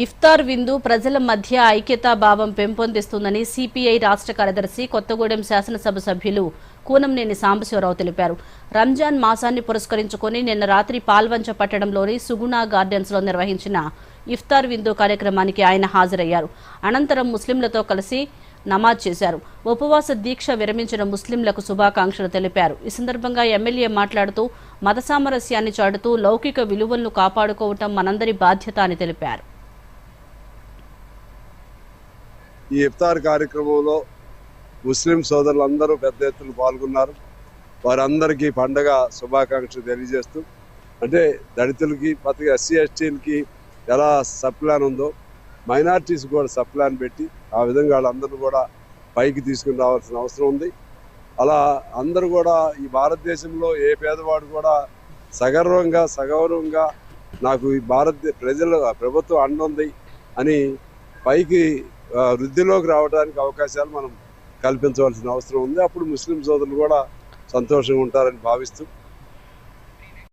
ఇఫ్తార్ విందు ప్రజల మధ్య ఐక్యతా భావం పెంపొందిస్తుందని సిపిఐ రాష్ట్ర కార్యదర్శి కొత్తగూడెం శాసనసభ సభ్యులు కూనంనేని సాంబశివరావు తెలిపారు. రంజాన్ మాసాన్ని పురస్కరించుకొని నిన్న రాత్రి పాల్వంచ పట్టణంలోని సుగుణా గార్డెన్స్లో నిర్వహించిన ఇఫ్తార్ విందు కార్యక్రమానికి ఆయన హాజరయ్యారు. అనంతరం ముస్లింలతో కలిసి నమాజ్ చేశారు. ఉపవాస దీక్ష విరమించిన ముస్లింలకు శుభాకాంక్షలు తెలిపారు. ఈ సందర్భంగా ఎమ్మెల్యే మాట్లాడుతూ మత సామరస్యాన్ని చాటుతూ లౌకిక విలువలను కాపాడుకోవటం మనందరి బాధ్యత అని తెలిపారు. ఈ ఇఫ్తార్ కార్యక్రమంలో ముస్లిం సోదరులందరూ పెద్ద ఎత్తున పాల్గొన్నారు. వారందరికీ పండగ శుభాకాంక్షలు తెలియజేస్తూ అంటే దళితులకి ప్రతి ఎస్సీ ఎస్టీలకి ఎలా సప్లాన్ ఉందో మైనార్టీస్ కూడా సప్లాన్ పెట్టి ఆ విధంగా వాళ్ళందరూ కూడా పైకి తీసుకుని రావాల్సిన అవసరం ఉంది. అలా అందరూ కూడా ఈ భారతదేశంలో ఏ పేదవాడు కూడా సగర్వంగా సగౌరవంగా నాకు ఈ భారత ప్రజలు ప్రభుత్వం అండుంది అని పైకి వృద్ధిలోకి రావడానికి అవకాశాలు మనం కల్పించవలసిన అవసరం ఉంది. అప్పుడు ముస్లిం సోదరులు కూడా సంతోషంగా ఉంటారని భావిస్తూ